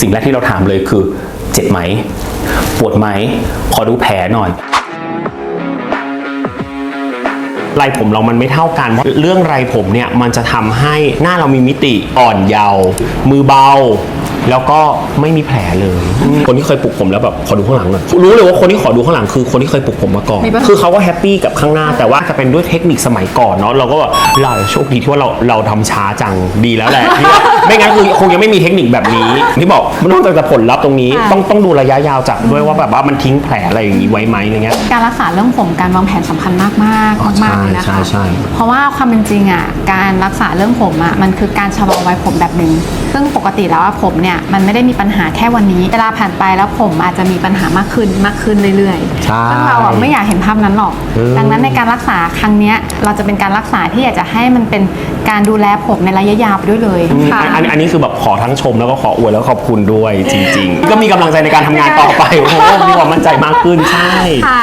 สิ่งแรกที่เราถามเลยคือ เจ็บไหม ปวดไหม ขอดูแผลหน่อยไรผมเรามันไม่เท่ากันว่าเรื่องไรผมเนี่ยมันจะทำให้หน้าเรามีมิติอ่อนเยาว์มือเบา แล้วก็ไม่มีแผลเลย คนที่เคยปลุกผมแล้วแบบขอดูข้างหลังหน่อยรู้เลยว่าคนที่ขอดูข้างหลังคือคนที่เคยปลุกผมมาก่อน มีปะ คือเขาก็แฮปปี้กับข้างหน้าแต่ว่าจะเป็นด้วยเทคนิคสมัยก่อนเนาะเราก็แบบเราโชคดีที่ว่าเราเราทำช้าจังดีแล้วแหละที่ว่าไม่งั้นคือคงยังไม่มีเทคนิคแบบนี้ที่บอกมันนอกจากจะผลลัพธ์ตรงนี้ต้องต้องดูระยะยาวจากด้วยว่าแบบว่ามันทิ้งแผลอะไรอย่างนี้ไว้ไหมอะไรเงี้ย การรักษาเรื่องผมการวางแผนสำคัญมากมากอ๋อมากๆเลยนะใช่คะใช่ เพราะว่าความเป็นจริงอะการรักษาเรื่องผมอะมันคือการชะลอวัยผมแบบหนึ่งซึ่งปกติแล้วอะผมเนี่ยมันไม่ได้มีปัญหาแค่วันนี้ เวลาผ่านไปแล้วผมอาจจะมีปัญหามากขึ้นมากขึ้นเรื่อยใช่ๆซึ่งเราอะไม่อยากเห็นภาพนั้นหรอก อืม ดังนั้นในการรักษาครั้งเนี้ยเราจะเป็นการรักษาที่อยากจะให้มันเป็นการดูแลผมในระยะยาวไปด้วยเลยค่ะ อันอันอันนี้คือแบบขอทั้งชมแล้วก็ขออวยแล้วก็ขอบคุณด้วยจริง ๆ ก็มีกำลังใจในการทำงานต่อไปโอ้โหมีความมั่นใจมากขึ้นใช่ ค่ะ